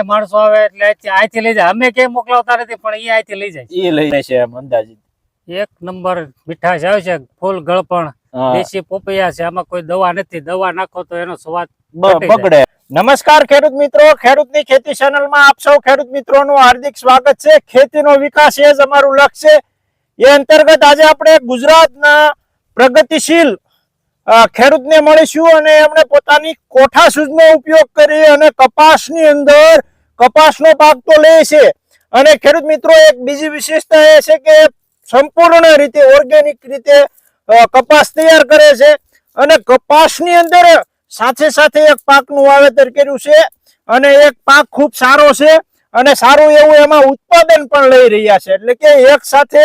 અહીંયા માણસો આવે એટલે અહીંથી લઈ જાય. અમે ક્યાંય મોકલાવતા નથી પણ એ અહીંથી લઈ જાય. એ લઈને છે એમ અંદાજિત. એક નંબર મીઠાશ આવે છે ફૂલ ગળપણ. દેશી પોપૈયા છે આમાં કોઈ દવા નથી. દવા નાખો તો એનો સ્વાદ જાય. બગડે. નમસ્કાર ખેડૂત મિત્રો ખેડૂતની ખેતી ચેનલમાં આપ સૌ ખેડૂત મિત્રોનું હાર્દિક સ્વાગત છે. ખેતીનો વિકાસ એ જ અમારું લક્ષ્ય એ અંતર્ગત આજે આપણે ગુજરાતના પ્રગતિશીલ ખેડૂતને મળીશું અને એમણે પોતાની કોઠા સૂઝનો ઉપયોગ કરી અને કપાસની અંદર કપાસનો પાક તો લે છે. અને ખેડૂત મિત્રો, એક બીજી વિશેષતા એ છે કે સંપૂર્ણ રીતે ઓર્ગેનિક રીતે કપાસ તૈયાર કરે છે. અને કપાસની અંદર સાથે સાથે એક પાકનું વાવેતર કર્યું છે. અને એક પાક ખૂબ સારો છે. અને સારું એવું એમાં ઉત્પાદન પણ લઈ રહ્યા છે. એટલે કે એક સાથે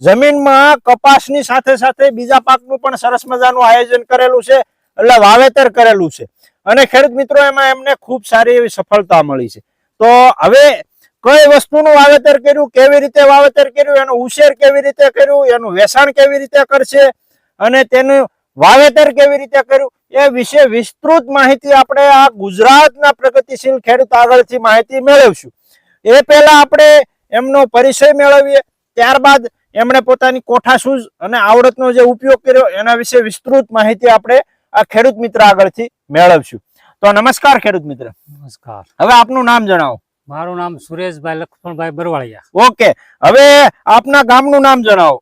જમીનમાં કપાસની સાથે સાથે બીજા પાકનું પણ સરસ મજાનું આયોજન કરેલું છે. એટલે વાવેતર કરેલું છે. અને ખેડૂત મિત્રો, એમાં એમને ખૂબ સારી એવી સફળતા મળી છે. તો હવે કઈ વસ્તુનું વાવેતર કર્યું, કેવી રીતે વાવેતર કર્યું, એનો ઉછેર કેવી રીતે કર્યું, એનું વેચાણ કેવી રીતે કરશે અને તેનું વાવેતર કેવી રીતે કર્યું, એ વિશે વિસ્તૃત માહિતી આપણે આ ગુજરાતના પ્રગતિશીલ ખેડૂત આગળથી માહિતી મેળવશું. એ પહેલા આપણે એમનો પરિચય મેળવીએ, ત્યારબાદ એમણે પોતાની કોઠાસૂઝ અને આવડતનો જે ઉપયોગ કર્યો, એના વિશે વિસ્તૃત માહિતી આપણે આ ખેડૂત મિત્ર આગળથી મેળવશું. તો નમસ્કાર ખેડૂત મિત્ર. નમસ્કાર. હવે આપનું નામ જણાવો. મારું નામ સુરેશભાઈ લક્ષ્મણભાઈ બરવાળિયા. ઓકે. હવે આપના ગામનું નામ જણાવો.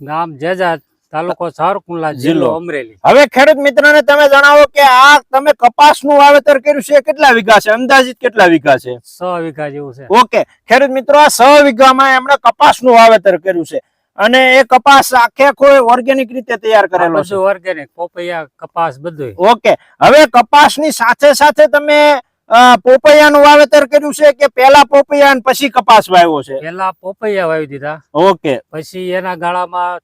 ગામ જેજા તાલુકો સારકુંડલા જિલ્લો. જિલ્લો. અમરેલી. હવે ખેડૂત મિત્રને તમે જણાવો કે આ તમે કપાસનું વાવેતર કર્યું છે કેટલા વીઘા છે? અંદાજિત કેટલા વીઘા છે? 6 વીઘા જેવું છે. ઓકે. ખેડૂત મિત્રો આ 6 વીઘામાં એમણે કપાસનું વાવેતર કર્યું છે. અને એ કપાસ આખે કોઈ ઓર્ગેનિક રીતે તૈયાર કરેલો છે. ઓર્ગેનિક પોપૈયા કપાસ બધું ઓકે હવે કપાસની સાથે સાથે તમે પોપૈયા પોપૈયાનું વાવેતર કર્યું છે કે પેલા પોપૈયા પછી કપાસ વાવ્યો છે? પેલા પોપૈયા વાવી દીધા. ઓકે પછી એના ગાળામાં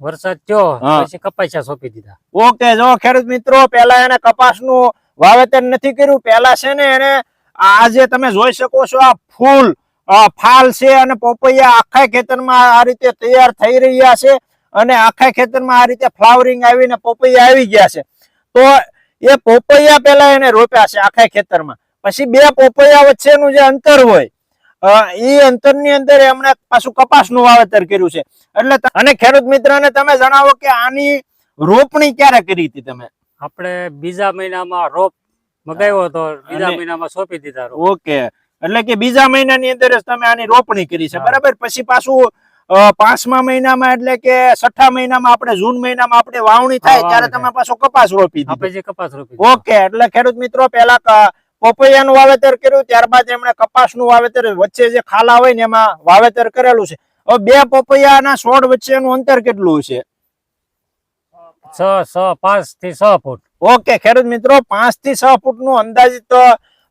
વરસાદ થયો પછી કપાસિયા સોંપી દીધા. ઓકે જો ખેડૂત મિત્રો પેલા એને કપાસનું વાવેતર નથી કર્યું પહેલા છે ને એને આજે તમે જોઈ શકો છો આ ફૂલ ફાલ છે અને પોપૈયા આખા ખેતરમાં આ રીતે તૈયાર થઈ રહ્યા છે અને આખા ખેતરમાં આ રીતે ફ્લાવરિંગ આવીને પોપૈયા આવી ગયા છે. તો એ પોપૈયા પેલા એને રોપ્યા છે આખા ખેતરમાં. પછી બે પોપૈયા વચ્ચેનું જે અંતર હોય એ અંતરની અંદર એમણે પાછું કપાસનું વાવેતર કર્યું છે. એટલે અને ખેડૂત મિત્રને તમે જણાવો કે આની રોપણી ક્યારે કરી હતી તમે? આપણે બીજા મહિનામાં રોપ મગાવ્યો હતો બીજા મહિનામાં સોંપી દીધા ઓકે. એટલે કે બીજા મહિનાની અંદર જ તમે આની રોપણી કરી છે. બરાબર? પછી પાછું પાંચમા મહિનામાં એટલે કે છઠ્ઠા મહિનામાં આપણે જૂન મહિનામાં આપણે વાવણી થાય ત્યારે તમે પાછો કપાસ રોપી આપણે કપાસ રોપી ઓકે એટલે ખેડૂત મિત્રો પેલા પપૈયાનું વાવેતર કર્યું ત્યારબાદ એમણે કપાસનું વાવેતર વચ્ચે જે ખાલા હોય ને એમાં વાવેતર કરેલું છે. હવે બે પપૈયાના છોડ વચ્ચેનું અંતર કેટલું છે છ છ પાંચથી છ ફૂટ. ઓકે ખેડૂત મિત્રો પાંચથી છ ફૂટનું અંદાજિત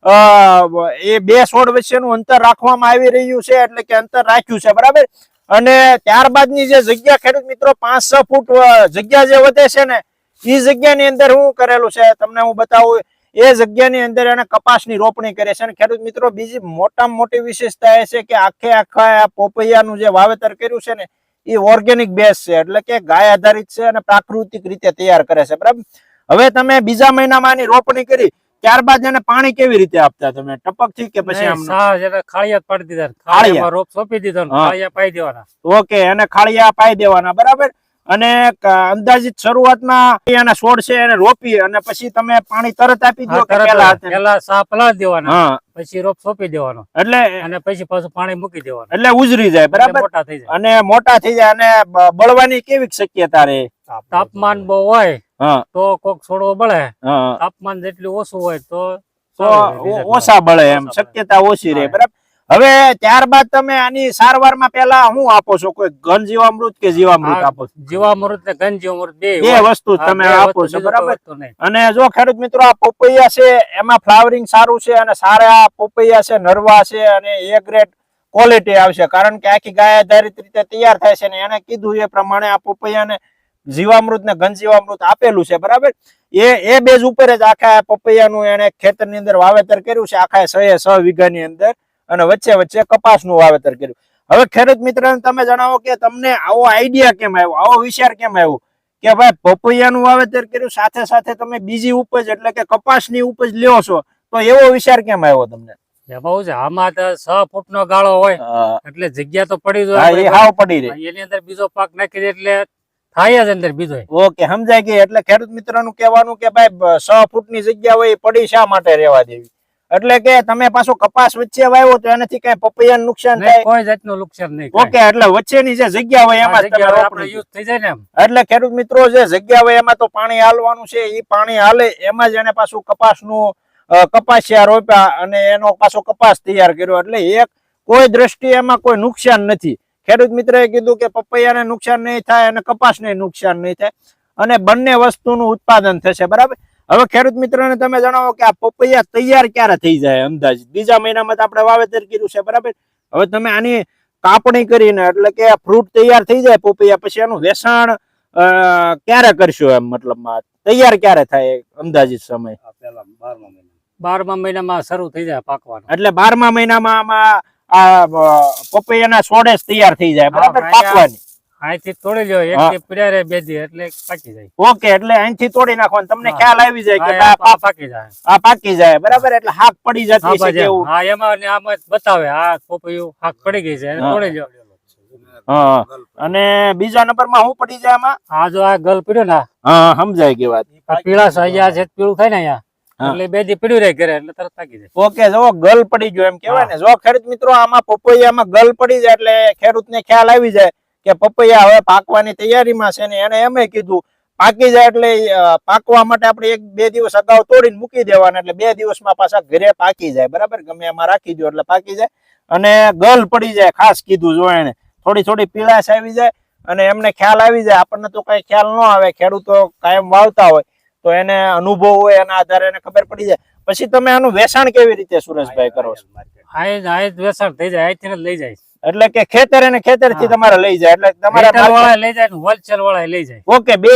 એ બે છોડ વચ્ચેનું અંતર રાખવામાં આવી રહ્યું છે, એટલે કે અંતર રાખ્યું છે, બરાબર? અને ત્યારબાદની જે જગ્યા, ખેડૂત મિત્રો, પાંચ છ ફૂટ જગ્યા જે વધે છે ને એ જગ્યાની અંદર શું કરેલું છે, તમને હું બતાવું, એ જગ્યાની અંદર એને કપાસની રોપણી કરે છે. અને ખેડૂત મિત્રો, બીજી મોટામાં મોટી વિશેષતા એ છે કે આખે આખા પોપૈયાનું જે વાવેતર કર્યું છે ને એ ઓર્ગેનિક બેઝ છે, એટલે કે ગાય આધારિત છે અને પ્રાકૃતિક રીતે તૈયાર કરે છે, બરાબર? હવે તમે બીજા મહિનામાં આની રોપણી કરી ત્યારબાદ એને પાણી કેવી રીતે આપતા તમે? ટપકથી કે પછી આમ ખાળિયા પાડી દીધા ખાળિયા? રોપ સોંપી દીધો ખાળિયા પાઈ દેવાના. ઓકે એને ખાળિયા પાઈ દેવાના બરાબર? અને અંદાજિત શરૂઆતમાં એના છોડ છે એને રોપી અને પછી તમે પાણી તરત આપી દો. પેલા સા પલાળી દેવાના પછી રોપ સોંપી દેવાનો. એટલે અને પછી પાછું પાણી મૂકી દેવાનું. એટલે ઉજરી જાય બરાબર? મોટા થઈ જાય. અને મોટા થઈ જાય અને બળવાની કેવી શક્યતા રહે? તાપમાન બહુ હોય તો કોક છોડવો બળે. તાપમાન જેટલું ઓછું હોય તો ઓછા બળે એમ શક્યતા ઓછી રહે બરાબર? હવે ત્યારબાદ તમે આની સારવારમાં પેલા શું આપો છો? કોઈ ઘન જીવામૃત કે જીવામૃત આપો છો? જીવામૃત ને ઘન જીવામૃત બે વસ્તુ તમે આપો છો બરાબર? અને જો ખેડૂત મિત્રો આ પોપૈયા છે એમાં ફ્લાવરિંગ સારું છે અને સારા પોપૈયા છે નરવા છે અને એ ગ્રેડ ક્વોલિટી આવશે. કારણ કે આખી ગાય આધારિત રીતે તૈયાર થાય છે ને એને કીધું એ પ્રમાણે આ પોપૈયાને જીવામૃત ને ઘન જીવામૃત આપેલું છે બરાબર? એ એ બેઝ ઉપર જ આખા પપૈયાનું એને ખેતરની અંદર વાવેતર કર્યું છે આખા સો સો વીઘાની અંદર અને વચ્ચે વચ્ચે કપાસનું વાવેતર કર્યું. હવે ખેડૂત મિત્રને તમે જણાવો કે તમને આવો આઈડિયા કેમ આવ્યો? આવો વિચાર કેમ આવ્યો? કે ભાઈ પપૈયાનું વાવેતર કર્યું સાથે સાથે તમે બીજી ઉપજ એટલે કે કપાસની ઉપજ લ્યો છો તો એવો વિચાર કેમ આવ્યો તમને? આમાં તો છ ફૂટ નો ગાળો હોય એટલે જગ્યા તો પડી જાય હાવ પડી રહે. એની અંદર બીજો પાક નાખી દે એટલે થાય જ અંદર બીજો ઓકે સમજાય ગઈ. એટલે ખેડૂત મિત્રનું કહેવાનું કે ભાઈ બ- ફૂટની જગ્યા હોય પડી શા માટે રહેવા દેવી? એટલે કે તમે પાછો કપાસ વચ્ચે વાવ્યો તો એનાથી કઈ પપૈયાનું નુકસાન થાય? કોઈ જાતનું નુકસાન નહીં ઓકે એટલે વચ્ચેની જે જગ્યા હોય એમાં જ તમે જગ્યા આપણે યુઝ થઈ જાય ને એટલે ખેડૂત મિત્રો જે જગ્યા હોય એમાં તો પાણી હાલવાનું છે એ પાણી હાલે એમાં જ એને પાછું કપાસનું નું કપાસિયા રોપ્યા અને એનો પાછો કપાસ તૈયાર કર્યો. એટલે એક કોઈ દ્રષ્ટિએ એમાં કોઈ નુકસાન નથી. ખેડૂત મિત્રએ કીધું કે પપૈયાને નુકસાન નહીં થાય અને કપાસને નુકસાન નહીં થાય. અને બંને વસ્તુનું ઉત્પાદન થશે બરાબર? હવે ખેડૂત મિત્રોને તમે જણાવો કે આ પપૈયા તૈયાર ક્યારે થઈ જાય અંદાજ? બીજા મહિનામાં તો આપણે વાવેતર કર્યું છે બરાબર? હવે તમે આની કાપણી કરીને એટલે કે ફ્રૂટ તૈયાર થઈ જાય પપૈયા પછી એનું વેચાણ અ, ક્યારે કરશો એમ મતલબમાં? તૈયાર ક્યારે થાય અંદાજિત સમય? બારમા મહિનામાં શરૂ થઈ જાય પાકવાનું. એટલે બારમા મહિનામાં આમાં આ પપૈયાના છોડે તૈયાર થઈ જાય બરાબર? પાકવાની. અહીંથી તોડી એક હા. બે દી એટલે પાકી જાય. ઓકે એટલે અહીંથી તોડી નાખવાનું. તમને ખ્યાલ આવી જાય કે આ પાકી જાય. આ પાકી જાય બરાબર? એટલે હાક પડી હા, જતી છે કેવું હા એમાં ને આમાં બતાવે આ પોપૈયું હાક પડી ગઈ છે એને હા. તોડી હા અને બીજા નંબરમાં શું પડી જાય આમાં? આ જો આ ગલ પીડ્યો ને હા સમજાય વાત. પીળા છે પીળું થાય ને અહીંયા? હા. એટલે બે દી પીડ્યું રહે ઘરે એટલે તરત પાકી જાય. ઓકે જો ગલ પડી ગયો એમ કેવાય ને. જો ખેડૂત મિત્રો આમાં પપૈયામાં ગલ પડી જાય એટલે ખેડૂતને ખ્યાલ આવી જાય કે પપૈયા હવે પાકવાની તૈયારીમાં છે ને એને એમે કીધું પાકી જાય એટલે પાકવા માટે આપણે એક બે દિવસ અગાઉ તોડીને મૂકી દેવાના એટલે બે દિવસમાં પાછા ઘરે પાકી જાય. બરાબર? ગમે એમાં રાખી દો એટલે પાકી જાય. અને ગલ પડી જાય ખાસ કીધું જો એને થોડી થોડી પીળાશ આવી જાય અને એમને ખ્યાલ આવી જાય. આપણને તો કઈ ખ્યાલ ન આવે ખેડૂતો કાયમ વાવતા હોય. તો એને અનુભવ હોય એના આધારે એને ખબર પડી જાય. પછી તમે આનું વેચાણ કેવી રીતે સુરેશભાઈ કરો છો? વેચાણ થઈ જાય અહીંથી લઈ જાય. એટલે કે ખેતર અને ખેતરથી તમારે લઈ જાય એટલે તમારા વાળા લઈ જાય ને હોલસેલ વાળા લઈ જાય. ઓકે બે.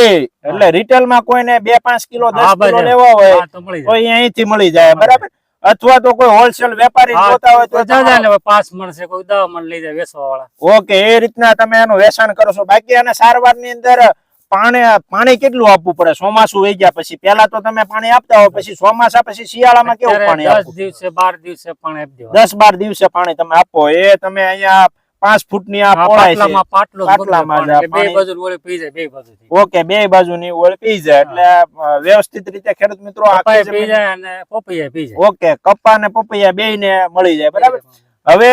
એટલે રિટેલમાં કોઈને બે પાંચ કિલો દસ કિલો લેવા હોય તો મળી અહીંથી મળી જાય બરાબર? અથવા તો કોઈ હોલસેલ વેપારી જોતા હોય તો તો જા જાય ને પાંચ મળશે કોઈ દવા મણ લઈ જાય વેચવા વાળા ઓકે એ રીતના તમે એનું વેચાણ કરો છો. બાકી અને સારવારની અંદર પાણી પાણી કેટલું આપવું પડે? ચોમાસું વહી ગયા પછી. પેલા તો તમે પાણી આપતા હો પછી ચોમાસા પછી શિયાળામાં કેવું પાણી દસ દિવસે બાર દિવસે પાણી આપી દસ બાર દિવસે પાણી તમે આપો. એ તમે અહીંયા પાંચ ફૂટની આ પાટલામાં. એટલે બે બાજુ ઓળી પી જાય બે બાજુથી. ઓકે બે બાજુની ઓળ પી જાય. એટલે વ્યવસ્થિત રીતે ખેડૂત મિત્રો પપાયા પી જમીન- જાય અને પોપૈયા પી જાય. ઓકે કપ્પા ને પપૈયા બે ને મળી જાય બરાબર? હવે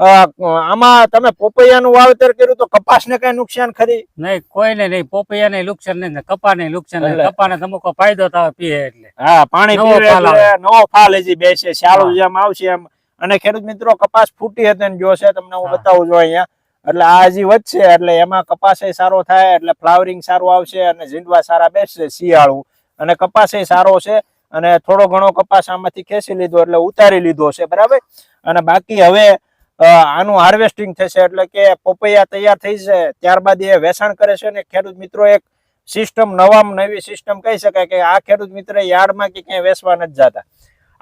આમાં તમે પોપૈયાનું વાવેતર કર્યું તો કપાસને કઈ નુકસાન ખરી? નહીં કોઈને નહીં પોપૈયા નહીં નુકસાન નહીં ને કપા નહીં નુકસાન નહીં. કપાને તમકો ફાયદો થાય પીએ એટલે. હા પાણી નવો પીવે ફાલ નવો ફાલ હજી બેસે શાળું જેમ આવશે એમ. અને ખેડૂત મિત્રો કપાસ ફૂટી હતી જોશે તમને હું. બતાવું છું અહીંયા. એટલે આ હજી વધશે એટલે એમાં કપાસે સારો થાય એટલે ફ્લાવરિંગ સારું આવશે અને ઝીંડવા સારા બેસશે શિયાળું. અને કપાસે સારો છે અને થોડો ઘણો કપાસ આમાંથી ખેંચી લીધો એટલે ઉતારી લીધો છે બરાબર? અને બાકી હવે આનું હાર્વેસ્ટિંગ થશે એટલે કે પપૈયા તૈયાર થઈ છે ત્યારબાદ એ વેચાણ કરે છે અને ખેડૂત મિત્રો એક સિસ્ટમ નવામાં નવી સિસ્ટમ કહી શકાય કે આ ખેડૂત મિત્ર યાર્ડમાં કે ક્યાંય વેચવા નથી જતા.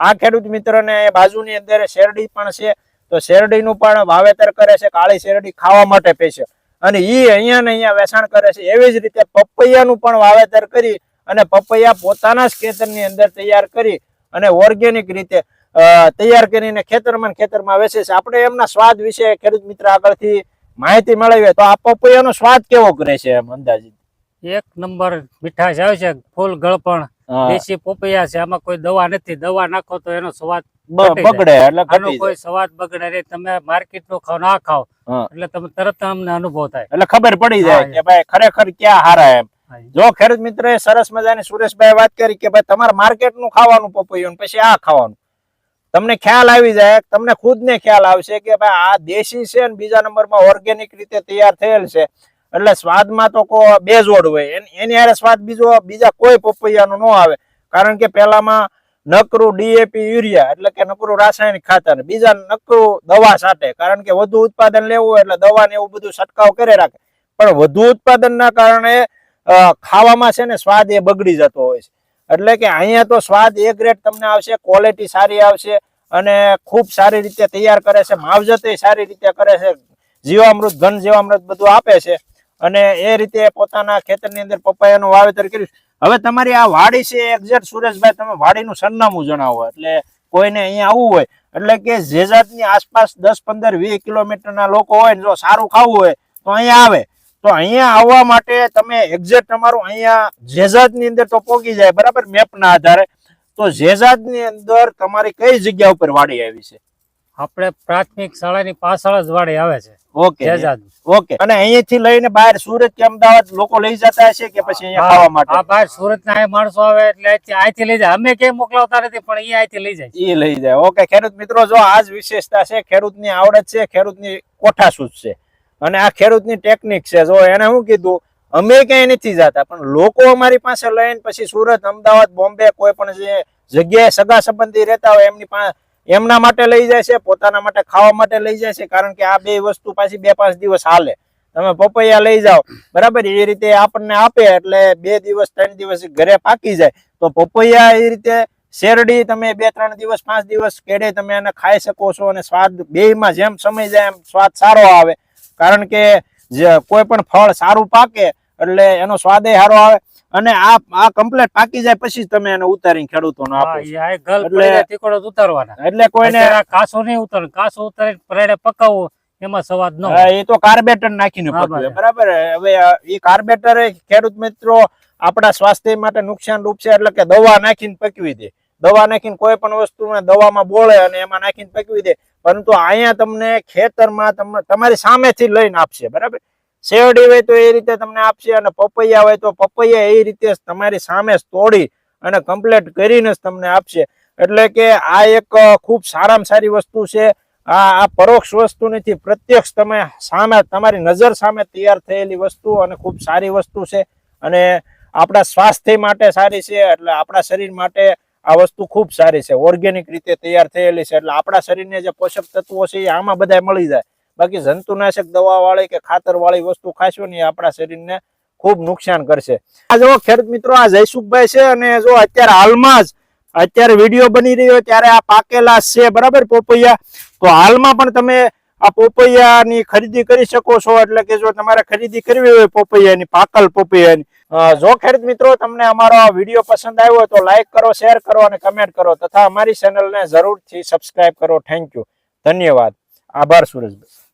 આ ખેડૂત મિત્રને બાજુની અંદર શેરડી પણ છે. તો શેરડીનું પણ વાવેતર કરે છે, કાળી શેરડી ખાવા માટે પેશે અને એ અહીંયા ને અહીંયા વેચાણ કરે છે. એવી જ રીતે પપૈયાનું પણ વાવેતર કરી અને પપૈયા પોતાના જ ખેતરની અંદર તૈયાર કરી અને ઓર્ગેનિક રીતે તૈયાર કરીને ખેતરમાં ખેતરમાં વેચે છે. આપણે એમના સ્વાદ વિશે ખેડૂત મિત્ર આગળથી માહિતી મેળવીએ તો આ પપૈયાનો સ્વાદ કેવો કરે છે એમ અંદાજિત? એક નંબર મીઠાશ આવે છે ફૂલ ગળપણ. દેશી પોપૈયા છે આમાં કોઈ દવા નથી. દવા નાખો તો એનો સ્વાદ બગડે એટલે આનો કોઈ સ્વાદ બગડે નહીં. તમે માર્કેટનું ખાવ ના ખાવ એટલે તમે તરત અમને અનુભવ થાય. એટલે ખબર પડી જાય કે ભાઈ ખરેખર ક્યાં હારા એમ. જો ખેડૂત મિત્ર સરસ મજાની સુરેશભાઈ વાત કરી કે ભાઈ તમારે માર્કેટનું ખાવાનું પપૈયું પછી આ ખાવાનું. તમને ખ્યાલ આવી જાય, તમને ખુદ ને ખ્યાલ આવશે કે ભાઈ આ દેશી છે ને બીજા નંબરમાં ઓર્ગેનિક રીતે તૈયાર થયેલ છે. એટલે સ્વાદમાં તો કો બેજોડ હોય. એની હારે સ્વાદ બીજો, બીજા કોઈ પપૈયાનો ન આવે. કારણ કે પેલામાં નકરું ડીએપી યુરિયા, એટલે કે નકરું રાસાયણિક ખાતર, બીજા નકરું દવા સાથે કારણ કે વધુ ઉત્પાદન લેવું હોય એટલે દવા ને એવું બધું છંટકાવ કરી રાખે. પણ વધુ ઉત્પાદનના કારણે ખાવામાં છે ને સ્વાદ એ બગડી જતો હોય છે. એટલે કે અહીંયા તો સ્વાદ એ ગ્રેડ તમને આવશે ક્વોલિટી સારી આવશે અને ખૂબ સારી રીતે તૈયાર કરે છે, માવજત સારી રીતે કરે છે, જીવામૃત, ઘન જીવામૃત બધું આપે છે. અને એ રીતે પોતાના ખેતરની અંદર પપૈયાનું વાવેતર કર્યું. હવે તમારી આ વાડી છે એક્ઝેક્ટ સુરેશભાઈ, તમે વાડીનું સરનામું જણાવો. એટલે કોઈને અહીંયા આવવું હોય, એટલે કે જેજાતની આસપાસ દસ પંદર વીસ કિલોમીટરના લોકો હોય જો સારું ખાવું હોય, તો અહીંયા આવે. તો અહીંયા આવવા માટે તમે એક્ઝેક્ટ તમારું અહીંયા જેઝાદની અંદર તો પોગી જાય બરાબર? મેપના આધારે. તો જેઝાદની અંદર તમારી કઈ જગ્યા ઉપર વાડી આવી છે? આપણે પ્રાથમિક શાળાની પાછળ જ વાડી આવે છે ઓકે. જેઝાદ. ઓકે. અને અહીંયાથી લઈને બહાર સુરત કે અમદાવાદ લોકો લઈ જતા હશે કે પછી અહીંયા ખાવા માટે? આ બહાર સુરત ના માણસો આવે એટલે અહીંથી- લઈ જાય. અમે ક્યાંય મોકલાવતા નથી પણ અહીંયા અહીંથી લઈ જાય. એ લઈ જાય. ઓકે ખેડૂત મિત્રો જો આ જ વિશેષતા છે ખેડૂતની આવડત છે ખેડૂતની કોઠાસૂઝ છે. અને આ ખેડૂતની ટેકનિક છે. જો એને શું કીધું, અમે ક્યાંય નથી જતા, પણ લોકો અમારી પાસે લઈને પછી સુરત, અમદાવાદ, બોમ્બે કોઈ પણ જે જગ્યાએ સગા સંબંધી રહેતા હોય, એમની પાસે એમના માટે લઈ જાય છે, પોતાના માટે ખાવા માટે લઈ જાય છે, કારણ કે આ બે વસ્તુ પાછી બે પાંચ દિવસ હાલે. તમે પપૈયા લઈ જાઓ. બરાબર? એ રીતે આપણને આપે, એટલે બે દિવસ, ત્રણ દિવસ ઘરે પાકી જાય. તો પપૈયા એ રીતે શેરડી તમે બે, ત્રણ દિવસ, પાંચ દિવસ કેડે તમે એને ખાઈ શકો છો અને સ્વાદ, બેયમાં જેમ સમય જાય એમ સ્વાદ સારો આવે. કારણ કે જે કોઈ પણ ફળ સારું પાકે એટલે એનો સ્વાદ સારો આવે અને આ આ કમ્પ્લીટ પાકી જાય પછી તમે એને ઉતારીને ખેડૂતોને આપો એટલે- ઉતારવાના. કોઈને કાસો નહીં ઉતારે કાસો ઉતારીને પરેડે પકાવવું એમાં સવાદ ન એ તો કાર્બેટર નાખીને પકવે. બરાબર. હવે એ કાર્બેટર ખેડૂત મિત્રો આપણા સ્વાસ્થ્ય માટે નુકસાન રૂપ છે એટલે કે દવા નાખીને પકવી દે. દવા નાખીને કોઈ પણ વસ્તુને દવામાં બોળે અને એમાં નાખીને પકવી દે. પરંતુ અહીંયા તમને ખેતરમાં તમને તમારી સામેથી લઈને આપશે, બરાબર? શેરડી હોય તો એ રીતે તમને આપશે અને પપૈયા હોય તો પપૈયા એ રીતે તમારી સામે તોડી અને કમ્પ્લીટ કરીને જ તમને આપશે. એટલે કે આ એક ખૂબ સારામાં સારી વસ્તુ છે. આ આ પરોક્ષ વસ્તુ નથી પ્રત્યક્ષ તમે સામે, તમારી નજર સામે તૈયાર થયેલી વસ્તુ અને ખૂબ સારી વસ્તુ છે. અને આપણા સ્વાસ્થ્ય માટે સારી છે, એટલે આપણા શરીર માટે આ વસ્તુ ખૂબ સારી છે. ઓર્ગેનિક રીતે તૈયાર થયેલી છે. એટલે આપણા શરીરને જે પોષક તત્વો છે એ આમાં બધા મળી જાય. બાકી જંતુનાશક દવાવાળી કે ખાતર વાળી વસ્તુ ખાશો ને આપણા શરીરને ખૂબ નુકસાન કરશે. આ જો ખેડૂત મિત્રો, આ જયસુખભાઈ છે અને જો અત્યારે હાલમાં જ અત્યારે વીડિયો બની રહ્યો ત્યારે આ પાકેલા છે. બરાબર, પોપૈયા? તો હાલમાં પણ તમે આ પોપૈયાની ખરીદી કરી શકો છો. એટલે કે જો તમારે ખરીદી કરવી હોય પોપૈયાની, પાકલ પોપૈયાની. જો ખેડૂત મિત્રો તમને અમારો આ વીડિયો પસંદ આવ્યો તો લાઈક કરો શેર કરો અને કમેન્ટ કરો. તથા અમારી ચેનલને જરૂરથી સબસ્ક્રાઈબ કરો. થેન્ક યુ ધન્યવાદ. આભાર સુરેશભાઈ.